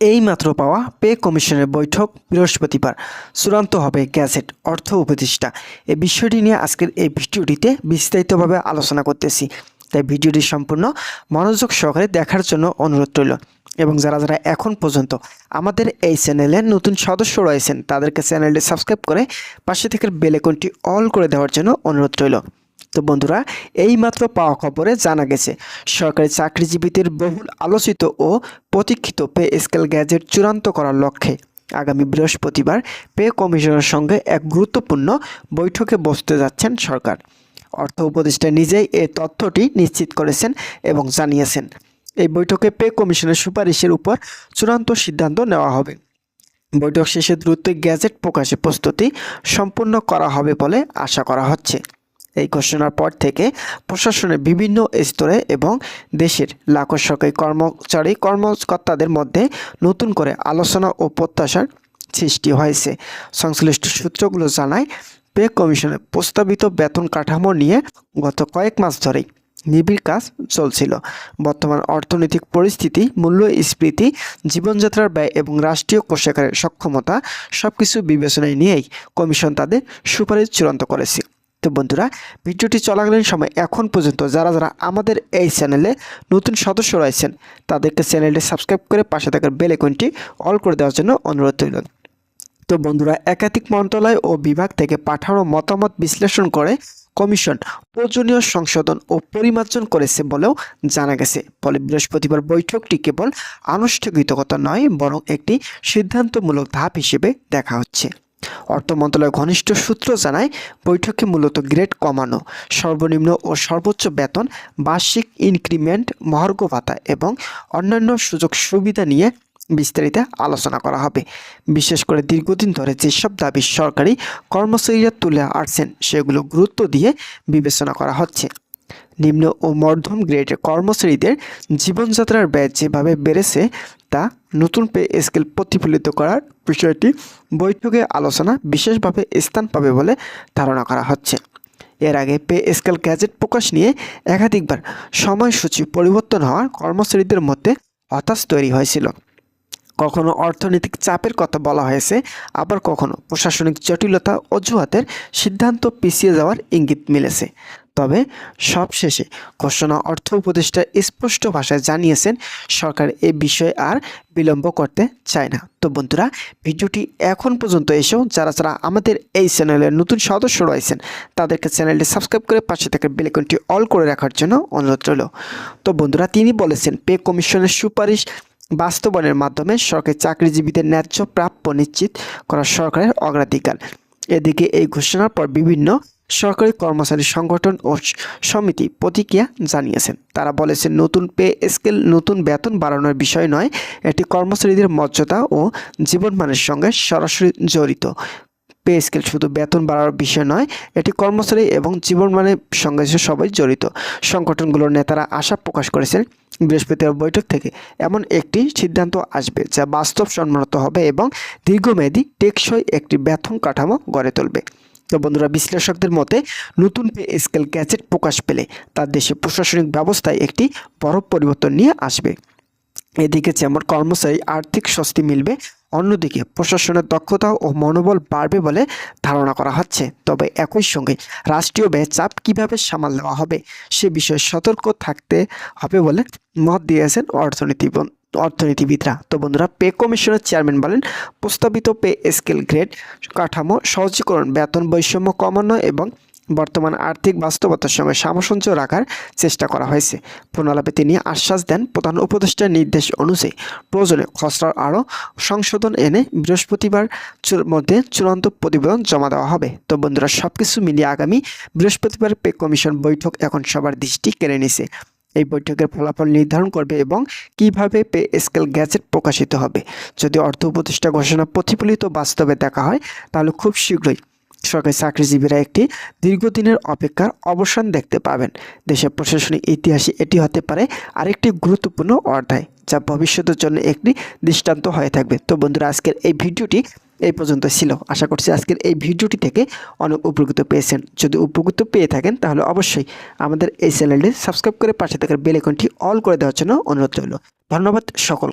এই মাত্র পাওয়া পে কমিশনের বৈঠক বৃহস্পতিবার। চূড়ান্ত হবে গ্যাজেট, অর্থ উপদেষ্টা। এই বিষয়টি নিয়ে আজকের এই ভিডিওটিতে বিস্তারিতভাবে আলোচনা করতেছি। তাই ভিডিওটি সম্পূর্ণ মনোযোগ সহকারে দেখার জন্য অনুরোধ রইল। এবং যারা যারা এখন পর্যন্ত আমাদের এই চ্যানেলে নতুন সদস্য রয়েছেন, তাদেরকে চ্যানেলটি সাবস্ক্রাইব করে পাশে থেকে বেলেকনটি অল করে দেওয়ার জন্য অনুরোধ রইল। তো বন্ধুরা, এইমাত্র পাওয়া খবরে জানা গেছে, সরকারি চাকরিজীবীদের বহুল আলোচিত ও প্রতীক্ষিত পে স্কেল গ্যাজেট চূড়ান্ত করার লক্ষ্যে আগামী বৃহস্পতিবার পে কমিশনের সঙ্গে এক গুরুত্বপূর্ণ বৈঠকে বসতে যাচ্ছেন সরকার। অর্থ উপদেষ্টা নিজেই এই তথ্যটি নিশ্চিত করেছেন এবং জানিয়েছেন, এই বৈঠকে পে কমিশনের সুপারিশের উপর চূড়ান্ত সিদ্ধান্ত নেওয়া হবে। বৈঠক শেষে দ্রুত গ্যাজেট প্রকাশে প্রস্তুতি সম্পূর্ণ করা হবে বলে আশা করা হচ্ছে। এই ঘোষণার পর থেকে প্রশাসনের বিভিন্ন স্তরে এবং দেশের লাখো সরকারি কর্মচারী, কর্মকর্তাদের মধ্যে নতুন করে আলোচনা ও প্রত্যাশার সৃষ্টি হয়েছে। সংশ্লিষ্ট সূত্রগুলো জানায়, পে কমিশনের প্রস্তাবিত বেতন কাঠামো নিয়ে গত কয়েক মাস ধরেই নিবিড় কাজ চলছিল। বর্তমান অর্থনৈতিক পরিস্থিতি, মূল্য মূল্যস্ফীতি জীবনযাত্রার ব্যয় এবং রাষ্ট্রীয় কোষাগারের সক্ষমতা সব কিছু বিবেচনায় নিয়েই কমিশন তাদের সুপারিশ চূড়ান্ত করেছে। তো বন্ধুরা, ভিডিওটি চলাকালীন সময় এখন পর্যন্ত যারা যারা আমাদের এই চ্যানেলে নতুন সদস্য রয়েছেন, তাদেরকে চ্যানেলটি সাবস্ক্রাইব করে পাশে থাকার বেল আইকনটি অল করে দেওয়ার জন্য অনুরোধ রইল। তো বন্ধুরা, একাধিক মন্ত্রণালয় ও বিভাগ থেকে পাঠানো মতামত বিশ্লেষণ করে কমিশন প্রয়োজনীয় সংশোধন ও পরিমার্জন করেছে বলেও জানা গেছে। ফলে বৃহস্পতিবার বৈঠকটি কেবল আনুষ্ঠানিকতা নয়, বরং একটি সিদ্ধান্তমূলক ধাপ হিসেবে দেখা হচ্ছে। অর্থ মন্ত্রণালয়ের ঘনিষ্ঠ সূত্র জানায়, বৈঠকে মূলত গ্রেড কমানো, সর্বনিম্ন ও সর্বোচ্চ বেতন, বার্ষিক ইনক্রিমেন্ট, মহার্ঘ ভাতা এবং অন্যান্য সুযোগ সুবিধা নিয়ে বিস্তারিত আলোচনা করা হবে। বিশেষ করে দীর্ঘদিন ধরে যেসব দাবি সরকারি কর্মচারীরা তুলে আসছেন সেগুলো গুরুত্ব দিয়ে বিবেচনা করা হচ্ছে। নিম্ন ও মধ্যম গ্রেডের কর্মচারীদের জীবনযাত্রার ব্যয় যেভাবে বেড়েছে, তা নতুন পে স্কেল প্রতিফলিত করার বিষয়টি বৈঠকে আলোচনা বিশেষভাবে স্থান পাবে বলে ধারণা করা হচ্ছে। এর আগে পে স্কেল গ্যাজেট প্রকাশ নিয়ে একাধিকবার সময়সূচি পরিবর্তন হওয়ার কর্মচারীদের মধ্যে হতাশ তৈরি হয়েছিল। কখনো অর্থনৈতিক চাপের কথা বলা হয়েছে, আবার কখনো প্রশাসনিক জটিলতা অজুহাতের সিদ্ধান্ত পিছিয়ে যাওয়ার ইঙ্গিত মিলেছে। তবে সবশেষে ঘোষণা অর্থ উপদেষ্টা স্পষ্ট ভাষায় জানিয়েছেন, সরকার এ বিষয়ে আর বিলম্ব করতে চায় না। তো বন্ধুরা, ভিডিওটি এখন পর্যন্ত এসেও যারা যারা আমাদের এই চ্যানেলের নতুন সদস্য রয়েছেন, তাদেরকে চ্যানেলটি সাবস্ক্রাইব করে পাশে থাকা বেলেকনটি অল করে রাখার জন্য অনুরোধ রইল। তো বন্ধুরা, তিনি বলেছেন, পে কমিশনের সুপারিশ বাস্তবায়নের মাধ্যমে সরকারি চাকরিজীবীদের ন্যায্য প্রাপ্য নিশ্চিত করা সরকারের অগ্রাধিকার। এদিকে এই ঘোষণার পর বিভিন্ন সরকারি কর্মচারী সংগঠন ও সমিতি প্রতিক্রিয়া জানিয়েছেন। তারা বলেছেন, নতুন পে স্কেল, নতুন বেতন বাড়ানোর বিষয় নয়, এটি কর্মচারীদের মর্যাদা ও জীবনমানের সঙ্গে সরাসরি জড়িত। পে স্কেল শুধু বেতন বাড়ার বিষয় নয়, এটি কর্মচারী এবং জীবনমানের সঙ্গে সবাই জড়িত। সংগঠনগুলোর নেতারা আশা প্রকাশ করেছেন, বৃহস্পতিবার বৈঠক থেকে এমন একটি সিদ্ধান্ত আসবে যা বাস্তবসম্মত হবে এবং দীর্ঘমেয়াদী টেকসই একটি বেতন কাঠামো গড়ে তুলবে। তো বন্ধুরা, বিশ্লেষকদের মতে নতুন পে স্কেল গ্যাজেট প্রকাশ পেলে তার দেশে প্রশাসনিক ব্যবস্থায় একটি বড় পরিবর্তন নিয়ে আসবে। এদিকে যেমন কর্মচারী আর্থিক স্বস্তি মিলবে, অন্যদিকে প্রশাসনের দক্ষতা ও মনোবল বাড়বে বলে ধারণা করা হচ্ছে। তবে একই সঙ্গে রাষ্ট্রীয় ব্যয় চাপ কীভাবে সামাল দেওয়া হবে, সে বিষয়ে সতর্ক থাকতে হবে বলে মত দিয়েছেন অর্থনীতি অর্থনীতিবিদরা। তো বন্ধুরা, পে কমিশনের চেয়ারম্যান বলেন, প্রস্তাবিত পে স্কেল গ্রেড কাঠামো সহজীকরণ, বেতন বৈষম্য কমানো এবং বর্তমান আর্থিক বাস্তবতার সঙ্গে সামঞ্জস্য রাখার চেষ্টা করা হয়েছে। প্রণালাপে তিনি আশ্বাস দেন প্রধান উপদেষ্টার নির্দেশ অনুযায়ী প্রয়োজনে খসড়ার আরও সংশোধন এনে বৃহস্পতিবার মধ্যে চূড়ান্ত প্রতিবেদন জমা দেওয়া হবে। তো বন্ধুরা সব কিছু মিলিয়ে আগামী বৃহস্পতিবার পে কমিশন বৈঠক এখন সবার দৃষ্টি কেড়ে নিছে এই বৈঠকের ফলাফল নির্ধারণ করবে এবং কীভাবে পে স্কেল গ্যাজেট প্রকাশিত হবে। যদি অর্থ উপদেষ্টা ঘোষণা প্রতিফলিত বাস্তবে দেখা হয়, তাহলে খুব শীঘ্রই সরকারি চাকরিজীবীরা একটি দীর্ঘদিনের অপেক্ষার অবসান দেখতে পাবেন। দেশের প্রশাসনিক ইতিহাসে এটি হতে পারে আরেকটি গুরুত্বপূর্ণ অধ্যায়, যা ভবিষ্যতের জন্য একটি দৃষ্টান্ত হয়ে থাকবে। তো বন্ধুরা, আজকের এই ভিডিওটি এই পর্যন্ত ছিল। আশা করছি আজকের এই ভিডিওটি থেকে অনেক উপকৃত পেয়েছেন। যদি উপকৃত পেয়ে থাকেন, তাহলে অবশ্যই আমাদের এই চ্যানেলটি সাবস্ক্রাইব করে পাশে থাকার বেল আইকনটি অল করে দেওয়ার জন্য অনুরোধ রইল। ধন্যবাদ সকল